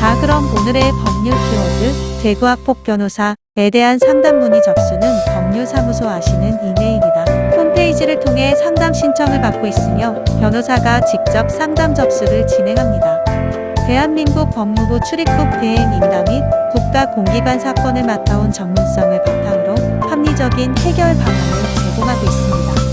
자, 그럼 오늘의 법률 키워드 대구학폭 변호사에 대한 상담 문의 접수는 법률사무소 아시는 이메일이다. 홈페이지를 통해 상담 신청을 받고 있으며 변호사가 직접 상담 접수를 진행합니다. 대한민국 법무부 출입국 대행 인담 및 국가 공기관 사건을 맡아온 전문성을 바탕으로 합리적인 해결 방안을 제공하고 있습니다.